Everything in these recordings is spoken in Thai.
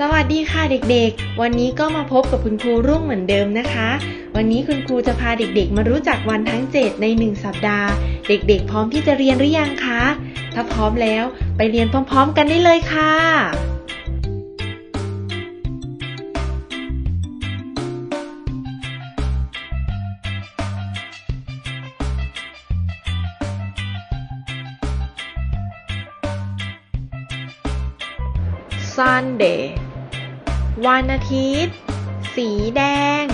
สวัสดีค่ะเด็กๆ วันนี้ก็มาพบกับคุณครูรุ่งเหมือนเดิมนะคะ วันนี้คุณครูจะพาเด็กๆ มารู้จักวันทั้ง 7 ใน 1 สัปดาห์ เด็กๆ พร้อมที่จะเรียนหรือยังคะ ถ้าพร้อมแล้วไปเรียนพร้อมๆ กันได้เลยค่ะ Sunday วันอาทิตย์ สีแดง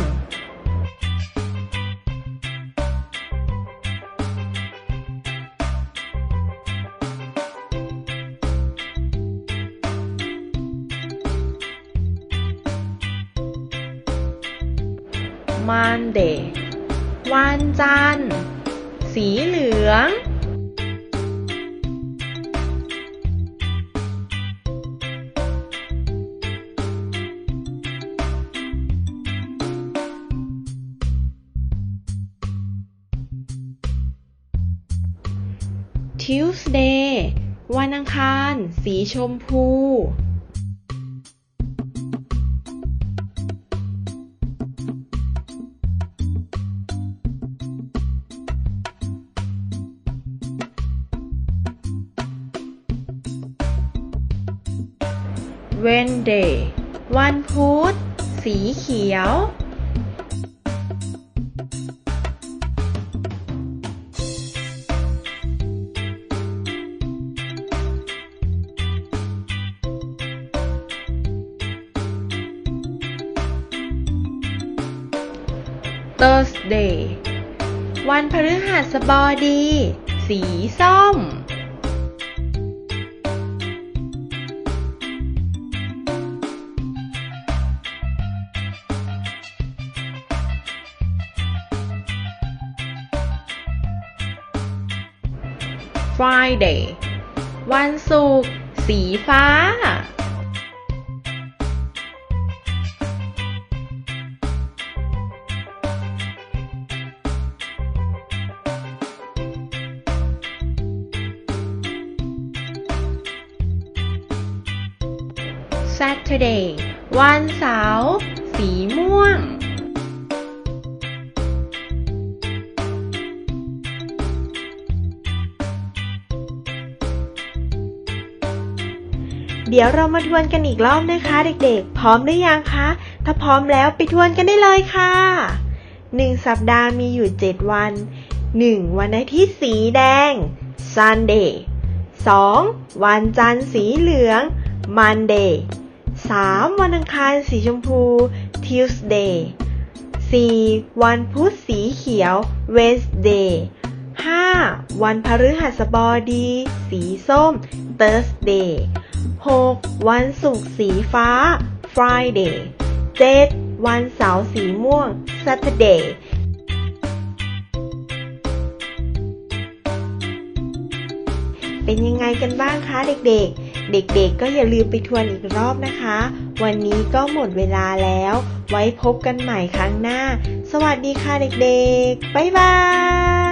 Monday วันจันทร์ สีเหลือง Tuesday วันอังคาร สีชมพู Wednesday วันพุธ สีเขียว Thursday วันพฤหัสบดี สีส้ม Friday วันศุกร์สีฟ้า Saturday วันเสาร์ สีม่วง เดี๋ยวเรามาทวนกันอีกรอบนะคะ เด็กๆ พร้อมหรือยังคะ ถ้าพร้อมแล้วไปทวนกันได้เลยค่ะ 1 สัปดาห์มีอยู่ 7 วัน 1. วันอาทิตย์สีแดง Sunday 2. วันจันทร์สีเหลือง Monday 3. วันอังคารสีชมพู Tuesday 4. วันพุธสีเขียว Wednesday 5. วันพฤหัสบดี สีส้ม Thursday 6. วันศุกร์สีฟ้า Friday 7. วันเสาร์สีม่วง Saturday เป็นยังไงกันบ้างคะเด็กๆ เด็กๆก็อย่าลืมไปทวนอีกรอบนะคะ วันนี้ก็หมดเวลาแล้ว ไว้พบกันใหม่ครั้งหน้า สวัสดีค่ะเด็กๆ บ๊ายบาย